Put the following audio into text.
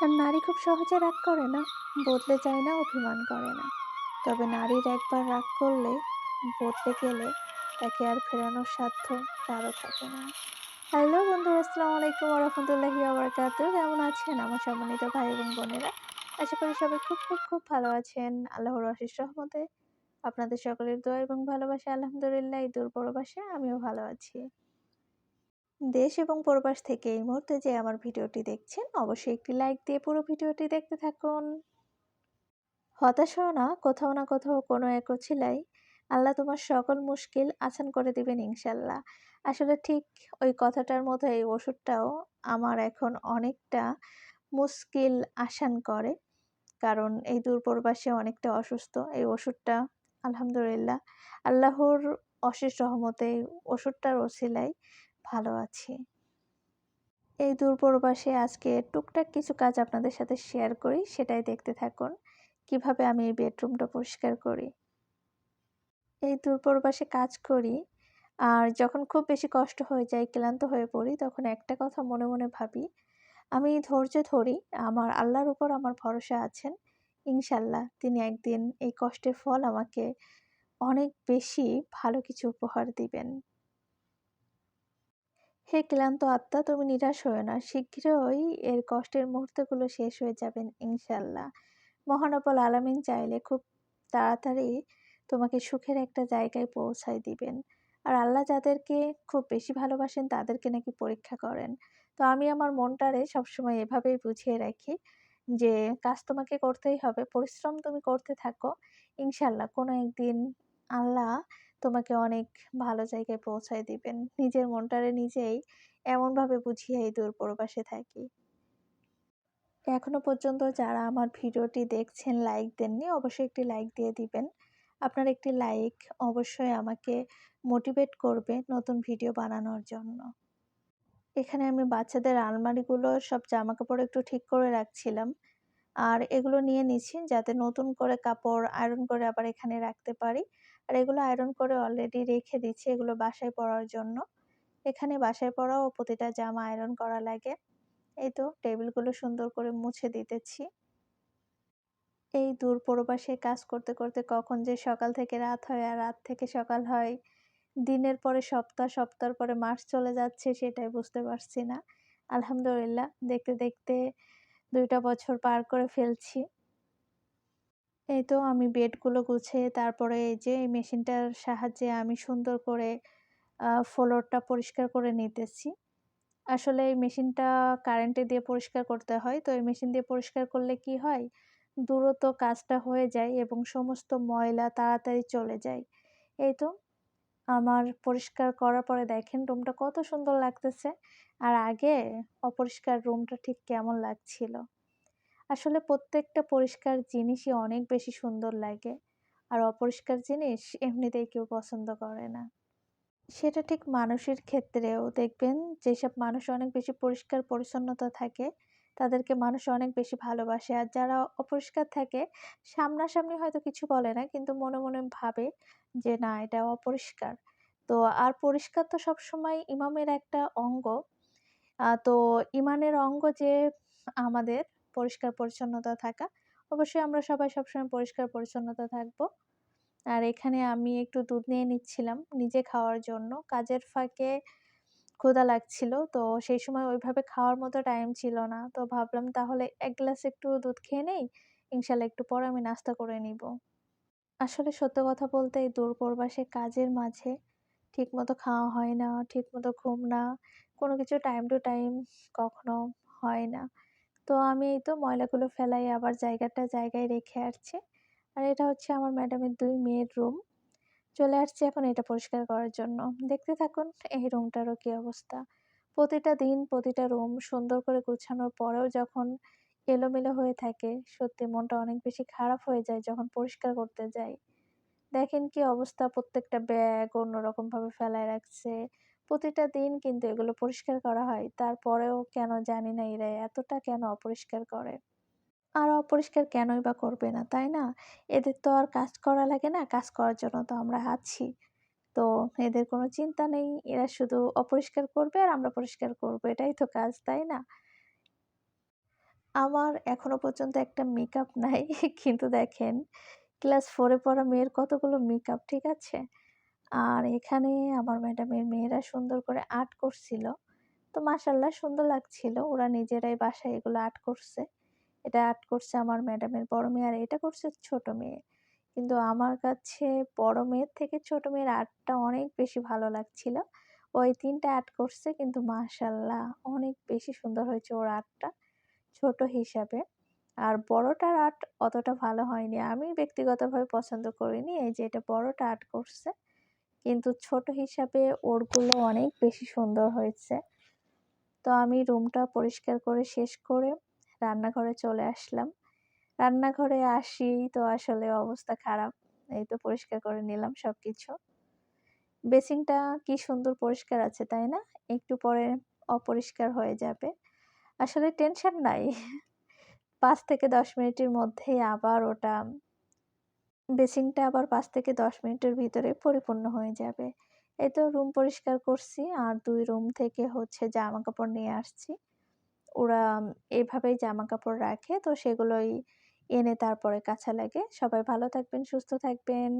আর নারী খুব সহজে রাগ করে না, বদলে যায় না, অভিমান করে না। তবে নারীর একবার রাগ করলে, বদলে গেলে তাকে আর ফেরানোর সাধ্য কারও থাকে না। হ্যালো বন্ধুরা, আসসালামু আলাইকুম রহমতুল্লাহি আবরকাত কেমন আছেন আমার সম্মানিত ভাই এবং বোনেরা? আশা করি সবাই খুব খুব খুব ভালো আছেন। আল্লাহর আশিস রহমতে আপনাদের সকলের দোয়া এবং ভালোবাসা, আলহামদুলিল্লাহ, এই দুর্বরবাসে আমিও ভালো আছি। দেশ এবং প্রবাস থেকে এই মুহূর্তে যে আমার ভিডিওটি দেখছেন, অবশ্যই একটি লাইক দিয়ে পুরো ভিডিওটি দেখতে থাকুন। হতাশ না, কোথাও না কোথাও কোনো এক ছিলাই। আল্লাহ তোমার সকল মুশকিল আসান করে দিবেন ইনশাল্লাহ। আসলে ঠিক ওই কথাটার মতো এই ওষুধটাও আমার এখন অনেকটা মুশকিল আসান করে। কারণ এই দূরপ্রবাসে অনেকটা অসুস্থ, এই ওষুধটা আলহামদুলিল্লাহ। আল্লাহর অশেষ রহমতে ওষুধটার ওসিলাই ভালো আছি। এই দূরপ্রবাসে আজকে টুকটাক কিছু কাজ আপনাদের সাথে শেয়ার করি, সেটাই দেখতে থাকুন। কীভাবে আমি এই বেডরুমটা পরিষ্কার করি? এই দূরপ্রবাসে কাজ করি, আর যখন খুব বেশি কষ্ট হয়ে যায়, ক্লান্ত হয়ে পড়ি, তখন একটা কথা মনে মনে ভাবি, আমি ধৈর্য ধরি, আমার আল্লাহর উপর আমার ভরসা আছেন ইনশাল্লাহ তিনি একদিন এই কষ্টের ফল আমাকে অনেক বেশি ভালো কিছু উপহার দিবেন। হে ক্লান্ত আত্মা, তুমি নিরাশ হয়ে না। শীঘ্রই এর কষ্টের মুহূর্তগুলো শেষ হয়ে যাবেন ইনশাল্লাহ মহানবল আলামিন চাইলে খুব তাড়াতাড়ি তোমাকে সুখের একটা জায়গায় পৌঁছায় দিবেন। আর আল্লাহ যাদেরকে খুব বেশি ভালোবাসেন, তাদেরকে নাকি পরীক্ষা করেন। তো আমি আমার মনটারে সবসময় এভাবেই বুঝিয়ে রাখি যে, কাজ তোমাকে করতেই হবে, পরিশ্রম তুমি করতে থাকো। ইনশাল্লাহ কোনো একদিন আল্লাহ তোমাকে অনেক ভালো জায়গায় পৌঁছায় দিবেন। নিজের মনটারে নিজেই এমনভাবে বুঝিয়ে এই দূর প্রবাসে থাকি। এখনও পর্যন্ত যারা আমার ভিডিওটি দেখছেন, লাইক দেননি, অবশ্যই একটি লাইক দিয়ে দিবেন। আপনার একটি লাইক অবশ্যই আমাকে মোটিভেট করবে নতুন ভিডিও বানানোর জন্য। এখানে আমি বাচ্চাদের আলমারিগুলো, সব জামা কাপড় একটু ঠিক করে রাখছিলাম। আর এগুলো নিয়ে নিচ্ছি যাতে নতুন করে কাপড়, আয়রন করে আবার এখানে রাখতে পারি। আর এগুলো আয়রন করে অলরেডি রেখে দিচ্ছি এগুলো বাসায় পরার জন্য। এখানে বাসায় পরাও প্রতিটা জামা আয়রন করা লাগে। এই তো টেবিলগুলো সুন্দর করে মুছে দিতেছি। এই দূর প্রবাসে কাজ করতে করতে কখন যে সকাল থেকে রাত হয় আর রাত থেকে সকাল হয়, দিনের পরে সপ্তাহ সপ্তাহ পরে মাস চলে যাচ্ছে সেটাই বুঝতে পারছি না। আলহামদুলিল্লাহ, দেখতে দেখতে দুইটা বছর পার করে ফেলছি। এই তো আমি বেডগুলো গুছিয়ে তারপরে এই যে এই মেশিনটার সাহায্যে আমি সুন্দর করে ফ্লোরটা পরিষ্কার করে নিতেছি। আসলে এই মেশিনটা কারেন্টে দিয়ে পরিষ্কার করতে হয়। তো এই মেশিন দিয়ে পরিষ্কার করলে কি হয়? দ্রুত কাজটা হয়ে যায় এবং সমস্ত ময়লা তাড়াতাড়ি চলে যায়। এই তো আমার পরিষ্কার করার পরে দেখেন রুমটা কত সুন্দর লাগতেছে। আর আগে অপরিষ্কার রুমটা ঠিক কেমন লাগছিল? আসলে প্রত্যেকটা পরিষ্কার জিনিসই অনেক বেশি সুন্দর লাগে। আর অপরিষ্কার জিনিস এমনিতেই কেউ পছন্দ করে না। সেটা ঠিক মানুষের ক্ষেত্রেও। দেখবেন যেসব মানুষ অনেক বেশি পরিষ্কার পরিচ্ছন্নতা থাকে, তাদেরকে মানুষ অনেক বেশি ভালোবাসে। আর যারা অপরিষ্কার থাকে, সামনাসামনি হয়তো কিছু বলে না, কিন্তু মনে মনে ভাবে যে, না, এটা অপরিষ্কার। তো আর পরিষ্কার তো সবসময় ইমামের একটা অঙ্গ। তো ইমানের অঙ্গ যে, আমাদের পরিষ্কার পরিচ্ছন্নতা থাকা। অবশ্যই আমরা সবাই সবসময় পরিষ্কার পরিচ্ছন্নতা থাকব। আর এখানে আমি একটু দুধ নিয়ে নিচ্ছিলাম নিজে খাওয়ার জন্য। কাজের ফাঁকে ক্ষুধা লাগছিল, তো সেই সময় ওইভাবে খাওয়ার মতো টাইম ছিল না। তো ভাবলাম তাহলে এক গ্লাস একটু দুধ খেয়ে নেই, ইনশাল্লাহ একটু পরে আমি নাস্তা করে নিব। আসলে সত্য কথা বলতে এই দূর প্রবাসে কাজের মাঝে ঠিক মতো খাওয়া হয় না, ঠিকমতো ঘুম না, কোনো কিছু টাইম টু টাইম কখনো হয় না। তো আমি এই তো ময়লাগুলো ফেলাই আবার জায়গাটা জায়গায় রেখে আসছি। আর এটা হচ্ছে আমার ম্যাডামের দুই মেয়ের রুম। চলে আসছি এখন এটা পরিষ্কার করার জন্য। দেখতে থাকুন, এই রুমটারও কী অবস্থা। প্রতিটা দিন, প্রতিটা রুম সুন্দর করে গুছানোর পরেও যখন এলোমেলো হয়ে থাকে, সত্যি মনটা অনেক বেশি খারাপ হয়ে যায় যখন পরিষ্কার করতে যাই। দেখেন কি অবস্থা, প্রত্যেকটা ব্যাগ অন্যরকমভাবে ফেলায় রাখছে। প্রতিটা দিন কিন্তু এগুলো পরিষ্কার করা হয় তারপরেও কেন জানি না এরা এতটা কেন অপরিষ্কার করে আর অপরিষ্কার কেনই বা করবে না তাই না এদের তো আর কাজ করা লাগে না কাজ করার জন্য তো আমরা আছি তো এদের কোনো চিন্তা নেই এরা শুধু অপরিষ্কার করবে আর আমরা পরিষ্কার করব এটাই তো কাজ তাই না আমার এখনও পর্যন্ত একটা মেকআপ নাই। কিন্তু দেখেন ক্লাস ফোরে পড়া মেয়ের কতগুলো মেকআপ, ঠিক আছে? আর এখানে আমার ম্যাডামের মেয়েরা সুন্দর করে আর্ট করছিল। তো মাশাআল্লাহ সুন্দর লাগছিল। ওরা নিজেরাই বাসায় এগুলো আর্ট করছে। এটা আর্ট করছে আমার ম্যাডামের বড় মেয়ে আর এটা করছে ছোট মেয়ে। কিন্তু আমার কাছে বড় মেয়ের থেকে ছোট মেয়ের আর্টটা অনেক বেশি ভালো লাগছিল। ওই ৩ টা আর্ট করছে কিন্তু মাশাআল্লাহ অনেক বেশি সুন্দর হয়েছে ওর আর্টটা ছোট হিসাবে। আর বড়টার আর্ট অতটা ভালো হয়নি। আমি ব্যক্তিগতভাবে পছন্দ করিনি। এই যে এটা বড়টা আর্ট করছে। কিন্তু ছোট হিসাবে ওরগুলো অনেক বেশি সুন্দর হয়েছে। তো আমি রুমটা পরিষ্কার করে শেষ করে রান্নাঘরে চলে আসলাম। রান্নাঘরে আসি তো আসলে অবস্থা খারাপ। এই তো পরিষ্কার করে নিলাম সব কিছু বেসিনটা কি সুন্দর পরিষ্কার আছে, তাই না? একটু পরে অপরিষ্কার হয়ে যাবে। আসলে টেনশন নাই। পাঁচ থেকে ১০ মিনিটের মধ্যেই আবার ওটা বেসিনটা আবার পাঁচ থেকে ১০ মিনিটের ভিতরে পরিপূর্ণ হয়ে যাবে। এই তো রুম পরিষ্কার করছি আর দুই রুম থেকে হচ্ছে জামা কাপড় নিয়ে আসছি। ওরা এভাবেই জামাকাপড় রাখে তো সেগুলোই এনে তারপরে কাছা লাগে। সবাই ভালো থাকবেন, সুস্থ থাকবেন।